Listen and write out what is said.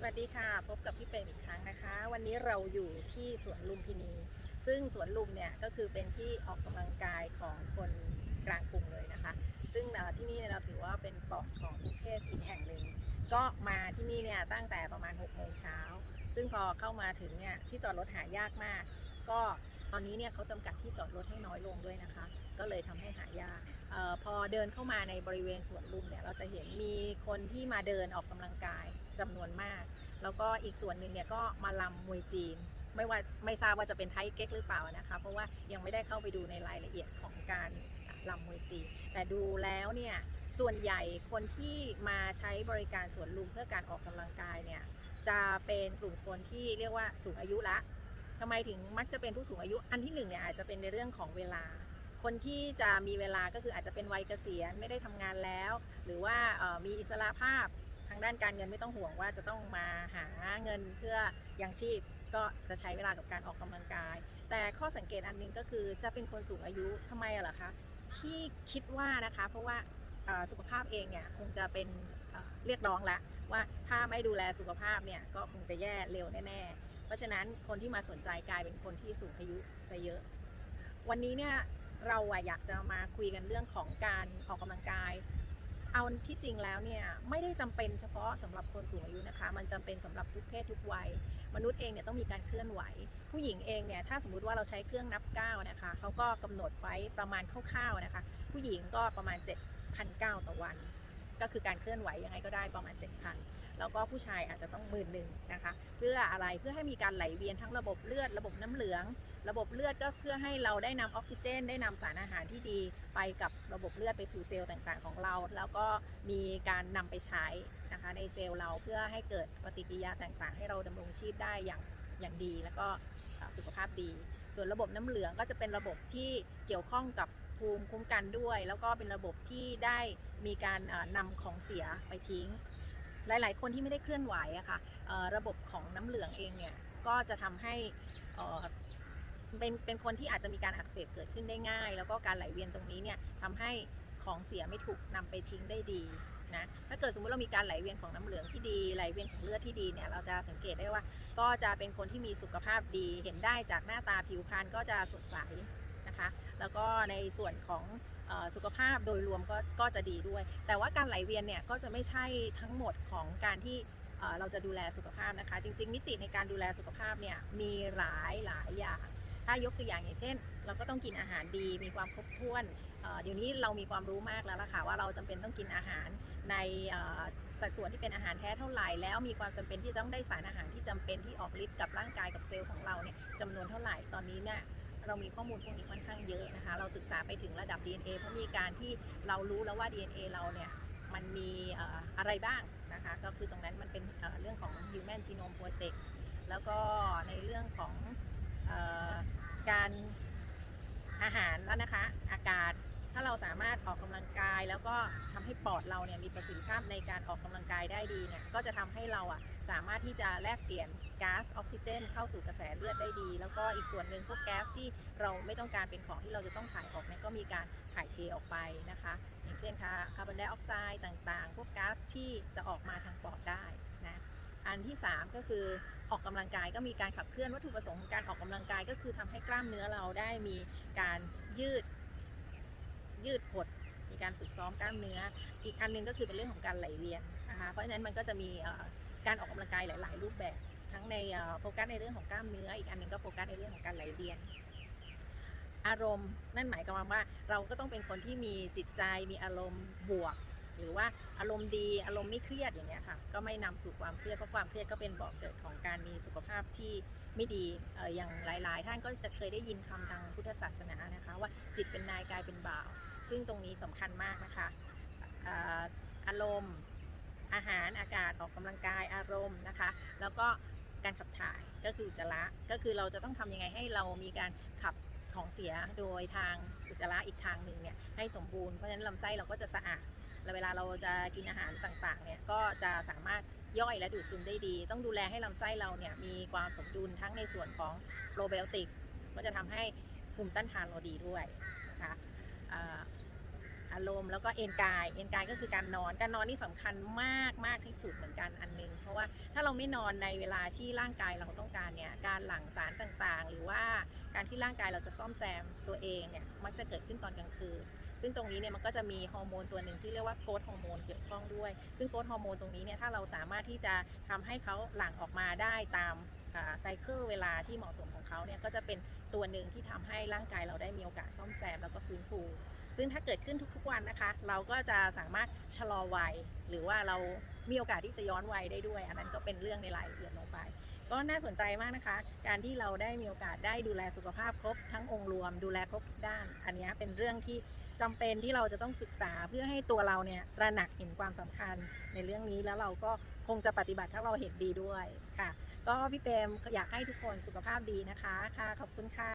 สวัสดีค่ะ พบกับพี่เปรมอีกครั้งนะคะ วันนี้เราอยู่ที่สวนลุมพินี ซึ่งสวนลุมเนี่ยก็คือเป็นที่ออกกำลังกายของคนกลางกรุงเลยนะคะ ซึ่งที่นี่เราถือว่าเป็นปอดของกรุงเทพอีกแห่งหนึ่งก็มาที่นี่เนี่ยตั้งแต่ประมาณ6โมงเช้าซึ่งพอเข้ามาถึงเนี่ยที่จอดรถหายากมาก ก็ ตอนนี้เนี่ยเขาจำกัดที่จอดรถให้น้อยลงด้วยนะคะ ก็เลยทำให้หายากออพอเดินเข้ามาในบริเวณสวนลุมเนี่ยเราจะเห็นมีคนที่มาเดินออกกำลังกายจำนวนมาก แล้วก็อีกส่วนหนึ่งเนี่ยก็มาลำมวยจีน ไม่ว่าไม่ทราบว่าจะเป็นไทยเก๊กหรือเปล่านะคะ เพราะว่ายังไม่ได้เข้าไปดูในรายละเอียดของการลำมวยจีน แต่ดูแล้วเนี่ยส่วนใหญ่คนที่มาใช้บริการสวนลุมเพื่อการออกกำลังกายเนี่ยจะเป็นกลุ่มคนที่เรียกว่าสูงอายุละ ทำไมถึงมักจะเป็นผู้สูงอายุ อันที่หนึ่งเนี่ยอาจจะเป็นในเรื่องของเวลา คนที่จะมีเวลาก็คืออาจจะเป็นวัยเกษียณไม่ได้ทำงานแล้ว หรือว่ามีอิสระภาพทางด้านการเงินไม่ต้องห่วงว่าจะต้องมาหาเงินเพื่อยังชีพก็จะใช้เวลากับการออกกำลังกาย แต่ข้อสังเกตอันหนึงก็คือจะเป็นคนสูงอายุทำไมอะเหรอคะที่คิดว่านะคะ เพราะว่าสุขภาพเองเนี่ยคงจะเป็นเอ่อเรียกร้องละว่าถ้าไม่ดูแลสุขภาพเนี่ยก็คงจะแย่เร็วแน่ๆ เพราะฉะนั้นคนที่มาสนใจกลายเป็นคนที่สูงอายุซะเยอะ วันนี้เนี่ยเราอยากจะมาคุยกันเรื่องของการออกกำลังกาย เอาที่จริงแล้วเนี่ยไม่ได้จำเป็นเฉพาะสำหรับคนสูงอายุนะคะ มันจำเป็นสำหรับทุกเพศทุกวัย มนุษย์เองเนี่ยต้องมีการเคลื่อนไหว ผู้หญิงเองเนี่ยถ้าสมมุติว่าเราใช้เครื่องนับก้าวนะคะเขาก็กำหนดไว้ประมาณคร่าวๆนะคะ ผู้หญิงก็ประมาณ7,000ก้าวต่อวัน ก็คือการเคลื่อนไหวยังไงก็ได้ประมาณ7,000 แล้วก็ผู้ชายอาจจะต้องหมื่นหนึ่งนะคะ เพื่ออะไรเพื่อให้มีการไหลเวียนทั้งระบบเลือด ระบบน้ำเหลือง ระบบเลือดก็เพื่อให้เราได้นำออกซิเจน ได้นำสารอาหารที่ดีไปกับระบบเลือดไปสู่เซลล์ต่างๆของเรา แล้วก็มีการนำไปใช้นะคะในเซลล์เราเพื่อให้เกิดปฏิกิริยาต่างๆ ให้เราดำรงชีพได้อย่างอย่างดี แล้วก็สุขภาพดี ส่วนระบบน้ำเหลืองก็จะเป็นระบบที่เกี่ยวข้องกับภูมิคุ้มกันด้วย แล้วก็เป็นระบบที่ได้มีการเอ่อนำของเสียไปทิ้ง หลาย ๆ คนที่ไม่ได้เคลื่อนไหวอะค่ะเอ่อระบบของน้ำเหลืองเองเนี่ยก็จะทำให้เอ่อเป็นเป็นคนที่อาจจะมีการอักเสบเกิดขึ้นได้ง่าย แล้วก็การไหลเวียนตรงนี้เนี่ยทำให้ของเสียไม่ถูกนำไปทิ้งได้ดีนะถ้าเกิดสมมติเรามีการไหลเวียนของน้ำเหลืองที่ดีไหลเวียนของเลือดที่ดีเนี่ยเราจะสังเกตได้ว่า ก็จะเป็นคนที่มีสุขภาพดี เห็นได้จากหน้าตาผิวพรรณก็จะสดใสนะคะ แล้วก็ในส่วนของ สุขภาพโดยรวมก็ก็จะดีด้วย แต่ว่าการไหลเวียนเนี่ยก็จะไม่ใช่ทั้งหมดของการที่เราจะดูแลสุขภาพนะคะ จริง ๆ มิติในการดูแลสุขภาพเนี่ยมีหลายหลายอย่าง ถ้ายกตัวอย่างอย่างเช่น เราก็ต้องกินอาหารดีมีความครบถ้วนเดี๋ยวนี้เรามีความรู้มากแล้วล่ะค่ะว่าเราจำเป็นต้องกินอาหารในสัดส่วนที่เป็นอาหารแท้เท่าไหร่แล้วมีความจำเป็นที่ต้องได้สารอาหารที่จำเป็นที่ออกฤทธิ์กับร่างกายกับเซลล์ของเราเนี่ยจำนวนเท่าไหร่ตอนนี้เนี่ย เรามีข้อมูลพวกนี้ค่อนข้างเยอะนะคะ เราศึกษาไปถึงระดับ DNA เพราะมีการที่เรารู้แล้วว่า DNA เราเนี่ยมันมีอะไรบ้างนะคะ ก็คือตรงนั้นมันเป็นเรื่องของ Human Genome Project แล้วก็ในเรื่องของอการอาหารแล้วนะคะ อากาศ ถ้าเราสามารถออกกำลังกาย แล้วก็ทำให้ปอดเราเนี่ยมีประสิทธิภาพในการออกกำลังกายได้ดีเนี่ยก็จะทำให้เราอะสามารถที่จะแลกเปลี่ยนก๊าซออกซิเจนเข้าสู่กระแสเลือดได้ดี แล้วก็อีกส่วนหนึ่งพวกแก๊สที่เราไม่ต้องการเป็นของที่เราจะต้องถ่ายออกเนี่ยก็มีการถ่ายเทออกไปนะคะ อย่างเช่นค่ะคาร์บอนไดออกไซด์ต่างๆ พวกก๊าซที่จะออกมาทางปอดได้นะอันที่ 3 ก็คือออกกำลังกายก็มีการขับเคลื่อนวัตถุประสงค์ของการออกกำลังกายก็คือทำให้กล้ามเนื้อเราได้มีการยืด ยืดหดมีการฝึกซ้อมกล้ามเนื้อ อีกอันหนึงก็คือเป็นเรื่องของการไหลเวียนนะคะเพราะฉะนั้นมันก็จะมีการออกกำลังกายหลาย ๆ รูปแบบ ทั้งในโฟกัสในเรื่องของกล้ามเนื้อ อีกอันหนึงก็โฟกัสในเรื่องของการไหลเวียน อารมณ์นั่นหมายความว่าเราก็ต้องเป็นคนที่มีจิตใจมีอารมณ์บวก หรือว่าอารมณ์ดีอารมณ์ไม่เครียดอย่างเงี้ยค่ะ ก็ไม่นำสู่ความเครียดเพราะความเครียดก็เป็นบ่อกเกิดของการมีสุขภาพที่ไม่ดีเอ่ออย่างหลาย ๆ ท่านก็จะเคยได้ยินคำทางพุทธศาสนานะคะ ว่าจิตเป็นนายกายเป็นบ่าว ซึ่งตรงนี้สำคัญมากนะคะอาอารมณ์อาหารอากาศออกกำลังกายอารมณ์นะคะ แล้วก็การขับถ่ายก็คืออุจจาระก็คือเราจะต้องทำยังไงให้เรามีการขับของเสียโดยทางอุจจาระอีกทางหนึ่งเนี่ยให้สมบูรณ์เพราะฉะนั้นลำไส้เราก็จะสะอาด เวลาเราจะกินอาหารต่างๆเนี่ยก็จะสามารถย่อยและดูดซึมได้ดี ต้องดูแลให้ลำไส้เราเนี่ยมีความสมดุลทั้งในส่วนของโปรไบโอติก ก็จะทำให้ภูมิต้านทานเราดีด้วยนะคะอ่าอารมณ์แล้วก็เอนกายเอนกายก็คือการนอนการนอนนี่สำคัญมากมากที่สุดเหมือนกันอันหนึง เพราะว่าถ้าเราไม่นอนในเวลาที่ร่างกายเราต้องการเนี่ยการหลั่งสารต่างๆ หรือว่าการที่ร่างกายเราจะซ่อมแซมตัวเองเนี่ยมักจะเกิดขึ้นตอนกลางคืน ซึ่งตรงนี้เนี่ยมันก็จะมีฮอร์โมนตัวหนึ่งที่เรียกว่าโกรทฮอร์โมนเกี่ยวข้องด้วย ซึ่งโกรทฮอร์โมนตรงนี้เนี่ยถ้าเราสามารถที่จะทำให้เขาหลั่งออกมาได้ตามไซเคิลเวลาที่เหมาะสมของเขาเนี่ยก็จะเป็นตัวหนึ่งที่ทำให้ร่างกายเราได้มีโอกาสซ่อมแซมแล้วก็ฟื้นฟูซึ่งถ้าเกิดขึ้นทุกๆวันนะคะ เราก็จะสามารถชะลอวัย หรือว่าเรามีโอกาสที่จะย้อนวัยได้ด้วย อันนั้นก็เป็นเรื่องในรายละเอียดลงไป ก็น่าสนใจมากนะคะ การที่เราได้มีโอกาสได้ดูแลสุขภาพครบทั้งองค์รวม ดูแลครบทุกด้าน อันนี้เป็นเรื่องที่ จำเป็นที่เราจะต้องศึกษาเพื่อให้ตัวเราเนี่ยตระหนักเห็นความสำคัญในเรื่องนี้แล้วเราก็คงจะปฏิบัติถ้าเราเห็นดีด้วยค่ะ ก็พี่เต็มอยากให้ทุกคนสุขภาพดีนะคะค่ะขอบคุณค่ะ